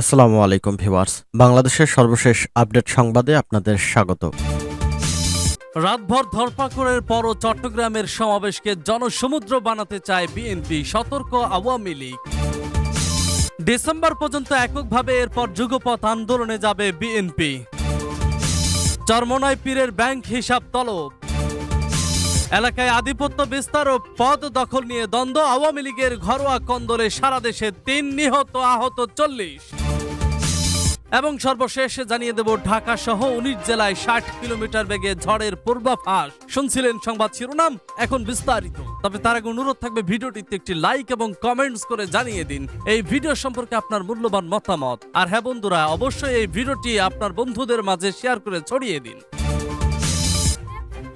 আসসালামু আলাইকুম ভিউয়ার্স। বাংলাদেশের সর্বশেষ আপডেট সংবাদে আপনাদের স্বাগত। রাতভর ধরপাকড়ের পরও চট্টগ্রামের সমাবেশকে জনসমুদ্র বানাতে চায় বিএনপি, সতর্ক আওয়ামী লীগ। ডিসেম্বর পর্যন্ত এককভাবে এরপর যুগপথ আন্দোলনে যাবে বিএনপি। চরমনাই পীরের ব্যাংক হিসাব তলব। এলাকায় আধিপত্য বিস্তার ও পদ দখল নিয়ে দ্বন্দ্ব, আওয়ামী লীগের ঘরোয়া কন্দলে সারা দেশে তিন নিহত, আহত চল্লিশ। এবং সর্বশেষ জানিয়ে দেব, ঢাকা সহ উনিশ জেলায় ষাট কিলোমিটার বেগে ঝড়ের পূর্বাভাস। শুনছিলেন সংবাদ শিরোনাম, এখন বিস্তারিত। তবে তার আগে অনুরোধ থাকবে, ভিডিওটিতে একটি লাইক এবং কমেন্টস করে জানিয়ে দিন। এই ভিডিও সম্পর্কে আপনার মূল্যবান মতামত। আর হ্যাঁ বন্ধুরা, অবশ্যই এই ভিডিওটি আপনার বন্ধুদের মাঝে শেয়ার করে ছড়িয়ে দিন।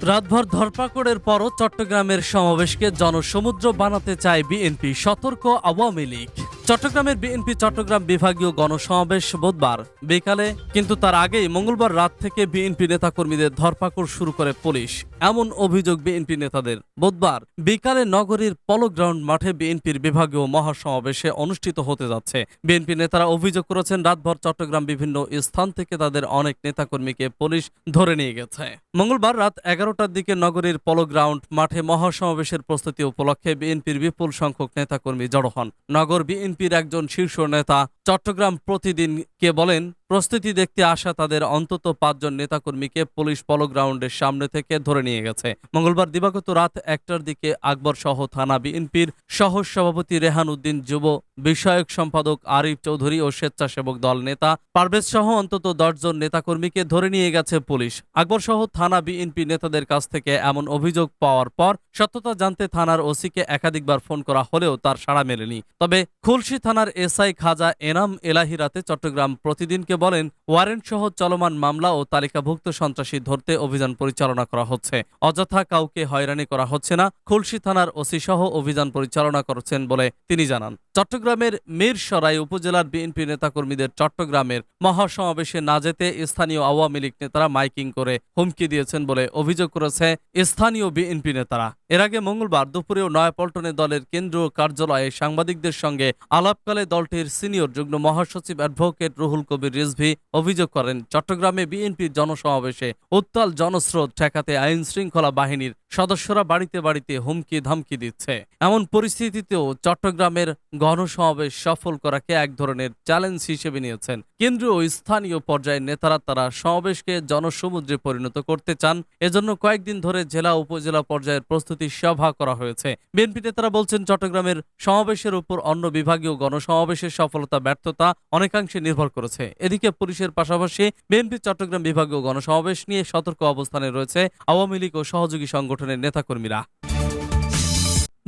রাতভর ধরপাকড়ের পরও চট্টগ্রামের সমাবেশকে জনসমুদ্র বানাতে চায় বিএনপি। সতর্ক আওয়ামী লীগ। চট্টগ্রামের বিএনপি চট্টগ্রাম বিভাগীয় গণসমাবেশ বুধবার বিকালে, কিন্তু তার আগেই মঙ্গলবার রাত থেকে বিএনপি নেতাকর্মীদের ধরপাকড় শুরু করে পুলিশ। এমন অভিযোগ বিএনপি নেতাদের। বুধবার বিকালে নগরীর পলো গ্রাউন্ড মাঠে বিএনপির বিভাগীয় মহাসমাবেশে অনুষ্ঠিত হতে যাচ্ছে। বিএনপি নেতারা অভিযোগ করেছেন, রাতভর চট্টগ্রাম বিভিন্ন স্থান থেকে তাদের অনেক নেতাকর্মীকে পুলিশ ধরে নিয়ে গেছে। মঙ্গলবার রাত এগারোটার দিকে নগরীর পলো গ্রাউন্ড মাঠে মহাসমাবেশের প্রস্তুতি উপলক্ষে বিএনপির বিপুল সংখ্যক নেতাকর্মী জড়ো হন। নগর বিএনপির একজন শীর্ষ নেতা চট্টগ্রাম প্রতিদিনকে বলেন প্রস্তুতি দেখতে আসা তাদের অন্তত পাঁচজন নেতাকর্মীকে পুলিশ পলো গ্রাউন্ডের সামনে থেকে ধরে নিয়ে গেছে। মঙ্গলবার দিবাগত রাত একটার দিকে আকবর সহ থানা বিএনপির সহ সভাপতি রেহান উদ্দিন যুব বিষয়ক সম্পাদক আরিফ চৌধুরী ও স্বেচ্ছাসেবক দল নেতা পারভেজ সহ অন্তত দশজন নেতাকর্মীকে ধরে নিয়ে গেছে পুলিশ। আকবর সহ থানা বিএনপি নেতাদের কাছ থেকে এমন অভিযোগ পাওয়ার পর সত্যতা জানতে থানার ওসিকে একাধিকবার ফোন করা হলেও তার সাড়া মেলেনি। তবে খুলশি থানার এসআই খাজা এনাম এলাহি রাতে চট্টগ্রাম প্রতিদিনকে বলেন ওয়ারেন্ট সহ চলমান মামলা ও তালিকাভুক্ত সন্ত্রাসী ধরতে অভিযান পরিচালনা করা হচ্ছে। অযথা কাউকে হয়রানি করা হচ্ছে না, খুলশি থানার ওসি সহ অভিযান পরিচালনা করছেন বলে তিনি জানান। চট্টগ্রামের মিরসরাই উপজেলার বিএনপি নেতাকর্মীদের চট্টগ্রামের মহাসমাবেশে না যেতে স্থানীয় আওয়ামী লীগ নেতারা মাইকিং করে হুমকি দিয়েছেন বলে অভিযোগ করেছে স্থানীয় বিএনপি নেতারা। এর আগে মঙ্গলবার দুপুরেও নয়াপল্টনে দলের কেন্দ্রীয় কার্যালয়ে সাংবাদিকদের সঙ্গে আলাপকালে দলটির সিনিয়র যুগ্ম মহাসচিব অ্যাডভোকেট রুহুল কবির রিজভি অভিযোগ করেন, চট্টগ্রামে বিএনপির জনসমাবেশে উত্তাল জনস্রোত ঠেকাতে আইন শৃঙ্খলা বাহিনীর সদস্যরা বাড়িতে বাড়িতে হুমকি ধামকি দিচ্ছে। এমন পরিস্থিতিতেও চট্টগ্রামের গণসমাবেশ সফল করাকে এক ধরনের চ্যালেঞ্জ হিসেবে নিয়েছেন। কেন্দ্রীয় ও স্থানীয় পর্যায়ের নেতারা তারা সমাবেশকে জনসমুদ্রে পরিণত করতে চান। এজন্য কয়েকদিন ধরে জেলা উপজেলা পর্যায়ের প্রস্তুতি সভা করা হয়েছে। বিএনপি নেতারা বলছেন, চট্টগ্রামের সমাবেশের উপর অন্য বিভাগীয় গণসমাবেশের সফলতা, ব্যর্থতা অনেকাংশে নির্ভর করেছে। এদিকে পুলিশের পাশাপাশি বিএনপি চট্টগ্রাম বিভাগীয় গণসমাবেশ নিয়ে সতর্ক অবস্থানে রয়েছে আওয়ামী লীগ ও সহযোগী সংগঠনের নেতাকর্মীরা।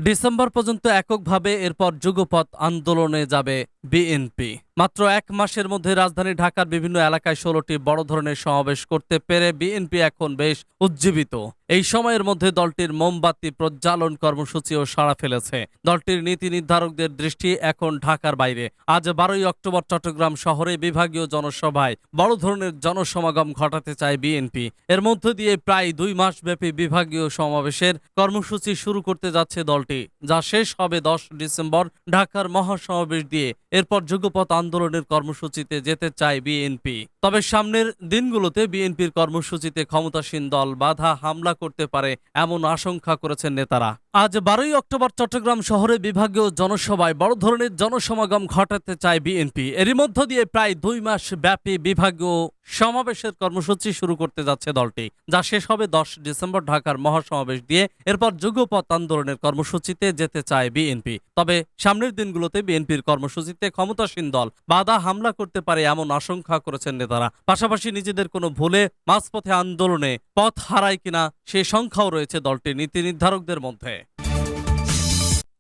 ডিসেম্বর পর্যন্ত এককভাবে এরপর যুগপথ আন্দোলনে যাবে বিএনপি। মাত্র এক মাসের মধ্যে রাজধানী ঢাকার বিভিন্ন এলাকায় ষোলোটি বড় ধরনের সমাবেশ করতে পেরে বিএনপি এখন বেশ উজ্জীবিত। এই সময়ের মধ্যে দলটির মোমবাতি প্রজ্বালন কর্মসূচিও সাড়া ফেলেছে। দলটির নীতি নির্ধারকদের দৃষ্টি এখন ঢাকার বাইরে। আজ বারোই অক্টোবর চট্টগ্রাম শহরে বিভাগীয় জনসভায় বড় ধরনের জনসমাগম ঘটাতে চায় বিএনপি। এর মধ্য দিয়ে প্রায় দুই মাস ব্যাপী বিভাগীয় সমাবেশের কর্মসূচি শুরু করতে যাচ্ছে দলটি, যা শেষ হবে দশ ডিসেম্বর ঢাকার মহাসমাবেশ দিয়ে। এরপর যুগপথ আন্দোলনের কর্মসূচিতে যেতে চায় বিএনপি। তবে সামনের দিনগুলোতে বিএনপির কর্মসূচিতে ক্ষমতাসীন দল বাধা হামলা করতে পারে এমন আশঙ্কা করেছেন নেতারা। আজ বারোই অক্টোবর চট্টগ্রাম শহরে বিভাগীয় জনসভায় বড় ধরনের জনসমাগম ঘটাতে চায় বিএনপি। এরই মধ্য দিয়ে প্রায় দুই মাস ব্যাপী বিভাগীয় সমাবেশের কর্মসূচি শুরু করতে যাচ্ছে দলটি, যা শেষ হবে দশ ডিসেম্বর ঢাকার মহাসমাবেশ দিয়ে। এরপর যুগপথ আন্দোলনের কর্মসূচিতে যেতে চায় বিএনপি। তবে সামনের দিনগুলোতে বিএনপির কর্মসূচিতে ক্ষমতাসীন দল বাধা হামলা করতে পারে এমন আশঙ্কা করেছেন নেতারা। পাশাপাশি নিজেদের কোনো ভুলে মাঝপথে আন্দোলনে পথ হারায় কিনা সে সংখ্যাও রয়েছে দলটির নীতি নির্ধারকদের মধ্যে।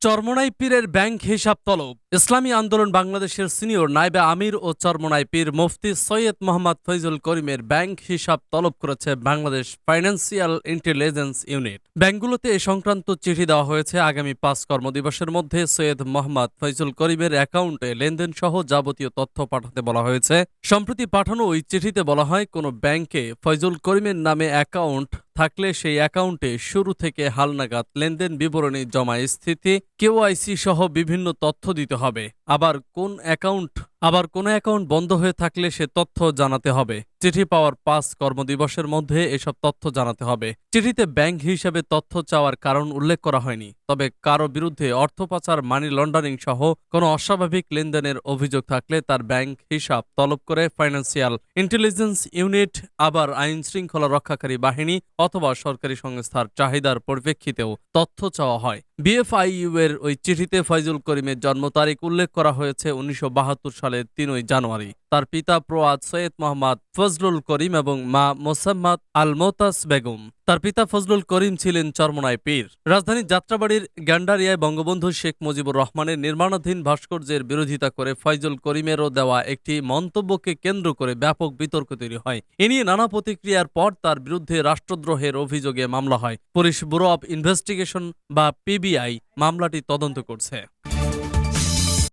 চরমনাই পীরের ব্যাংক হিসাব তলব। ইসলামী আন্দোলন বাংলাদেশের সিনিয়র নাইবে আমির ও চরমনাই পীর মুফতি সৈয়দ মোহাম্মদ ফৈজুল করিমের ব্যাংক হিসাব তলব করেছে বাংলাদেশ ফাইন্যান্সিয়াল ইন্টেলিজেন্স ইউনিট। ব্যাংকগুলোতে এ সংক্রান্ত চিঠি দেওয়া হয়েছে আগামী পাঁচ কর্মদিবসের মধ্যে সৈয়দ মোহাম্মদ ফৈজুল করিমের অ্যাকাউন্টে লেনদেন সহ যাবতীয় তথ্য পাঠাতে বলা হয়েছে। সম্প্রতি পাঠানো ওই চিঠিতে বলা হয়, কোনো ব্যাংকে ফৈজুল করিমের নামে অ্যাকাউন্ট থাকলে সেই অ্যাকাউন্টে শুরু থেকে হালনাগাদ লেনদেন বিবরণী, জমা স্থিতি কেওআইসি সহ বিভিন্ন তথ্য দিতে হবে। আবার কোন অ্যাকাউন্ট আবার কোনো অ্যাকাউন্ট বন্ধ হয়ে থাকলে সে তথ্য জানাতে হবে। চিঠি পাওয়ার পাঁচ কর্মদিবসের মধ্যে এসব তথ্য জানাতে হবে। চিঠিতে ব্যাংক হিসাবে তথ্য চাওয়ার কারণ উল্লেখ করা হয়নি। তবে কারও বিরুদ্ধে অর্থ পাচার, মানি লন্ডারিং সহ কোনো অস্বাভাবিক লেনদেনের অভিযোগ থাকলে তার ব্যাংক হিসাব তলব করে ফাইন্যান্সিয়াল ইন্টেলিজেন্স ইউনিট, আবার আইন শৃঙ্খলা রক্ষাকারী বাহিনী অথবা সরকারি সংস্থার চাহিদার পরিপ্রেক্ষিতেও তথ্য চাওয়া হয়। বিএফআইইউ এর ওই চিঠিতে ফয়জুল করিমের জন্ম তারিখ উল্লেখ করা হয়েছে উনিশশো বাহাত্তর সালের তিনই জানুয়ারি। তার পিতা প্রয়াত সৈয়দ মোহাম্মদ ফজলুল করিম এবং মা মোসাম্মদ আল মোতাস বেগম। তার পিতা ফজলুল করিম ছিলেন চরমনায় পীর। রাজধানীর যাত্রাবাড়ির গ্যান্ডারিয়ায় বঙ্গবন্ধু শেখ মুজিবুর রহমানের নির্মাণাধীন ভাস্কর্যের বিরোধিতা করে ফয়জুল করিমেরও দেওয়া একটি মন্তব্যকে কেন্দ্র করে ব্যাপক বিতর্ক তৈরি হয়। এ নিয়ে নানা প্রতিক্রিয়ার পর তার বিরুদ্ধে রাষ্ট্রদ্রোহের অভিযোগে মামলা হয়। পুলিশ ব্যুরো অব ইনভেস্টিগেশন বা পিবিআই মামলাটি তদন্ত করছে।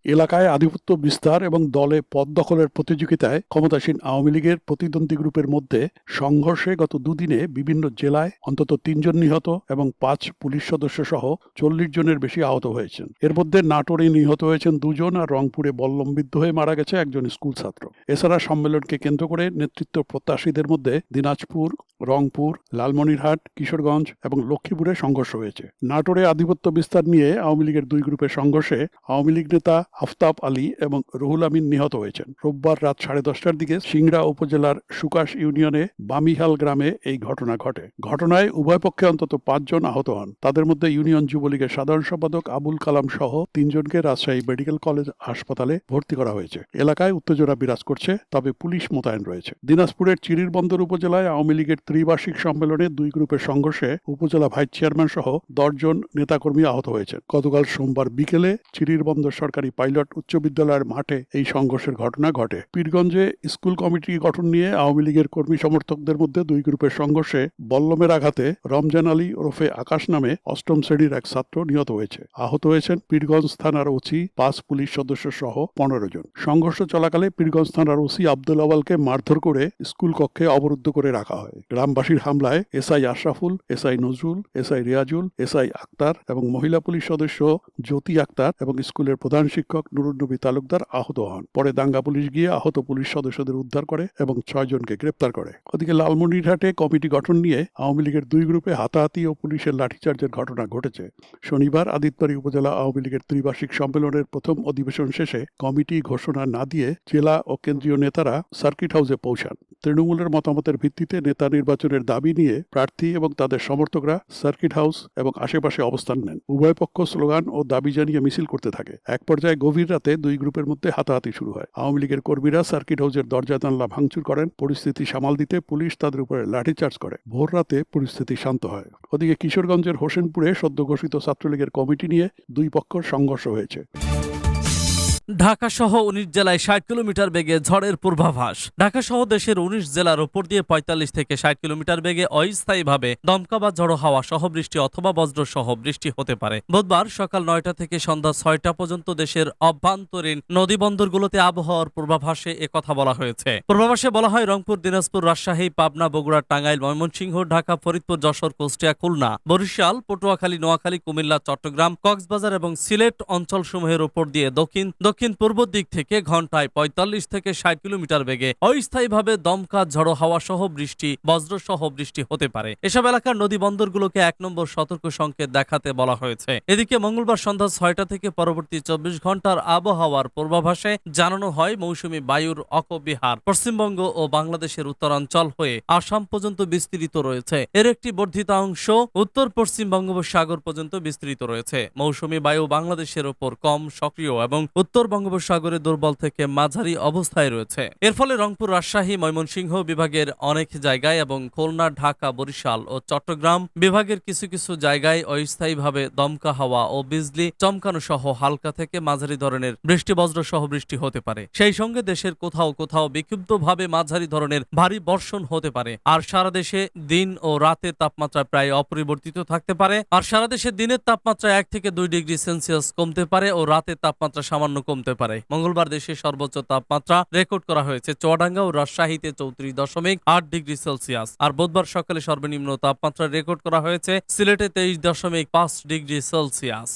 এলাকায় আধিপত্য বিস্তার এবং দলে পদ দখলের প্রতিযোগিতায় ক্ষমতাসীন আওয়ামী লীগের প্রতিদ্বন্দ্বী গ্রুপের মধ্যে সংঘর্ষে গত দুদিনে বিভিন্ন জেলায় অন্তত তিনজন নিহত এবং পাঁচ পুলিশ সদস্য সহ চল্লিশ জনের বেশি আহত হয়েছেন। এর মধ্যে নাটোরে নিহত হয়েছেন দুজন আর রংপুরে বল্লমবিদ্ধ হয়ে মারা গেছে একজন স্কুল ছাত্র। এছাড়া সম্মেলনকে কেন্দ্র করে নেতৃত্ব প্রত্যাশীদের মধ্যে দিনাজপুর, রংপুর, লালমনিরহাট, কিশোরগঞ্জ এবং লক্ষ্মীপুরে সংঘর্ষ হয়েছে। নাটোরে আধিপত্য বিস্তার নিয়ে আওয়ামী লীগের দুই গ্রুপের সংঘর্ষে আওয়ামী লীগ নেতা আফতাব আলী এবং রুহুল আমিন নিহত হয়েছেন। রোববার রাত সাড়ে দশটার দিকে সিংড়া উপজেলার সুকাশ ইউনিয়নে বামিহাল গ্রামে এই ঘটনা ঘটে। ঘটনায় উভয় পক্ষে অন্তত পাঁচজন আহত হন। তাদের মধ্যে ইউনিয়ন যুবলীগের সাধারণ সম্পাদক আবুল কালাম সহ তিনজনকে রাজশাহী মেডিকেল কলেজ হাসপাতালে ভর্তি করা হয়েছে। এলাকায় উত্তেজনা বিরাজ করছে, তবে পুলিশ মোতায়েন রয়েছে। দিনাজপুরের চিরির বন্দর উপজেলায় আওয়ামী লীগের ত্রিবার্ষিক সম্মেলনে দুই গ্রুপের সংঘর্ষে উপজেলা ভাইস চেয়ারম্যান সহ দশজন নেতাকর্মী আহত হয়েছে গতকাল সোমবার বিকেলে চিরির বন্দর সরকারি পাইলট উচ্চ বিদ্যালয়ের মাঠে এই সংঘর্ষের ঘটনা ঘটে। পীরগঞ্জে স্কুল কমিটি গঠন নিয়ে আওয়ামী লীগের কর্মী সমর্থকদের মধ্যে দুই গ্রুপের সংঘর্ষে বল্লমের আঘাতে রমজান আলী ওরফে আকাশ নামে অষ্টম শ্রেণির এক ছাত্র নিহত হয়েছে। আহত হয়েছেন পীরগঞ্জ থানার ওসি, পাঁচ পুলিশ সদস্য সহ পনেরো জন। সংঘর্ষ চলাকালে পীরগঞ্জ থানার ওসি আব্দুল আওয়ালকে মারধর করে স্কুল কক্ষে অবরুদ্ধ করে রাখা হয়। গ্রামবাসীর হামলায় SI Ashraful, SI Nazrul, SI Riazul, SI Akhtar এবং মহিলা পুলিশ সদস্য জ্যোতি আক্তার এবং স্কুলের প্রধান শিক্ষক নুরুন্নবী তালুকদার আহত হন। পরে দাঙ্গা পুলিশ গিয়ে আহত পুলিশ সদস্যদের উদ্ধার করে এবং ছয়জনকে গ্রেপ্তার করে। ওদিকে লালমনিরহাটে কমিটি গঠন নিয়ে আওয়ামী লীগের দুই গ্রুপে হাতাহাতি ও পুলিশের লাঠিচার্জের ঘটনা ঘটেছে। শনিবার আদিত্যবাড়ি উপজেলা আওয়ামী লীগের ত্রিবার্ষিক সম্মেলনের প্রথম অধিবেশন শেষে কমিটি ঘোষণা না দিয়ে জেলা ও কেন্দ্রীয় নেতারা সার্কিট হাউসে পৌঁছান। তৃণমূলের মতামতের ভিত্তিতে নেতা নির্বাচনের দাবি নিয়ে প্রার্থী এবং তাদের সমর্থকরা সার্কিট হাউস এবং আশেপাশে অবস্থান নেন। উভয় পক্ষ স্লোগান ও দাবি জানিয়ে মিছিল করতে থাকে। এক পর্যায়ে গভীর রাতে দুই গ্রুপের মধ্যে হাতাহাতি শুরু হয়। আওয়ামী লীগের কর্মীরা সার্কিট হাউসের দরজা জানলা ভাঙচুর করেন। পরিস্থিতি সামাল দিতে পুলিশ তাদের উপরে লাঠিচার্জ করে। ভোর রাতে পরিস্থিতি শান্ত হয়। ওদিকে কিশোরগঞ্জের হোসেনপুরে সদ্য ঘোষিত ছাত্রলীগের কমিটি নিয়ে দুই পক্ষ সংঘর্ষ হয়েছে। ঢাকা সহ উনিশ জেলায় ষাট কিলোমিটার বেগে ঝড়ের পূর্বাভাস। ঢাকা সহ দেশের উনিশ জেলার উপর দিয়ে পঁয়তাল্লিশ থেকে ষাট কিলোমিটার বেগে অস্থায়ীভাবে দমকা বা ঝড়ো হাওয়া সহ বৃষ্টি অথবা বজ্র সহ বৃষ্টি হতে পারে। বুধবার সকাল নয়টা থেকে সন্ধ্যা ছয়টা পর্যন্ত দেশের অভ্যন্তরীণ নদী বন্দরগুলোতে আবহাওয়ার পূর্বাভাসে কথা বলা হয়েছে। পূর্বাভাসে বলা হয়, রংপুর, দিনাজপুর, রাজশাহী, পাবনা, বগুড়া, টাঙ্গাইল, ময়মনসিংহ, ঢাকা, ফরিদপুর, যশোর, কুষ্টিয়া, খুলনা, বরিশাল, পটুয়াখালী, নোয়াখালী, কুমিল্লা, চট্টগ্রাম, কক্সবাজার এবং সিলেট অঞ্চলসমূহের উপর দিয়ে দক্ষিণ দক্ষিণ পূর্ব দিক থেকে ঘন্টায় পঁয়তাল্লিশ থেকে ষাট কিলোমিটার বেগে অস্থায়ীভাবে দমকা ঝড়ো হাওয়া সহ বৃষ্টি বজ্র সহ বৃষ্টি হতে পারে। এসব এলাকার নদী বন্দরগুলোকে এক নম্বর সতর্ক সংকেত দেখাতে বলা হয়েছে। এদিকে মঙ্গলবার সন্ধ্যা ছয়টা থেকে পরবর্তী চব্বিশ ঘণ্টার আবহাওয়ার পূর্বাভাসে জানানো হয়, মৌসুমী বায়ুর অকবিহার পশ্চিমবঙ্গ ও বাংলাদেশের উত্তরাঞ্চল হয়ে আসাম পর্যন্ত বিস্তৃত রয়েছে। এর একটি বর্ধিতাংশ উত্তর পশ্চিম বঙ্গোপসাগর পর্যন্ত বিস্তৃত রয়েছে। মৌসুমী বায়ু বাংলাদেশের ওপর কম সক্রিয় এবং উত্তর বঙ্গোপসাগরে দুর্বল থেকে মাঝারি অবস্থায় রয়েছে। এর ফলে রংপুর, রাজশাহী, ময়মনসিংহ বিভাগের অনেক জায়গায় এবং খুলনা, ঢাকা, বরিশাল ও চট্টগ্রাম বিভাগের কিছু কিছু জায়গায় অস্থায়ীভাবে দমকা হাওয়া ও বিজলি চমকানো সহ হালকা থেকে মাঝারি ধরনের বৃষ্টি, বজ্র সহ বৃষ্টি হতে পারে। সেই সঙ্গে দেশের কোথাও কোথাও বিক্ষিপ্তভাবে মাঝারি ধরনের ভারী বর্ষণ হতে পারে। আর সারা দেশে দিন ও রাতের তাপমাত্রা প্রায় অপরিবর্তিত থাকতে পারে। আর সারা দেশে দিনের তাপমাত্রা এক থেকে দুই ডিগ্রি সেলসিয়াস কমতে পারে ও রাতের তাপমাত্রা সামান্য কমতে পারে। মঙ্গলবার দেশের সর্বোচ্চ তাপমাত্রা রেকর্ড করা হয়েছে চুয়াডাঙ্গা ও রাজশাহীতে চৌত্রিশ দশমিক আট ডিগ্রি সেলসিয়াস। আর বুধবার সকালে সর্বনিম্ন তাপমাত্রা রেকর্ড করা হয়েছে সিলেটে তেইশ দশমিক পাঁচ ডিগ্রি সেলসিয়াস।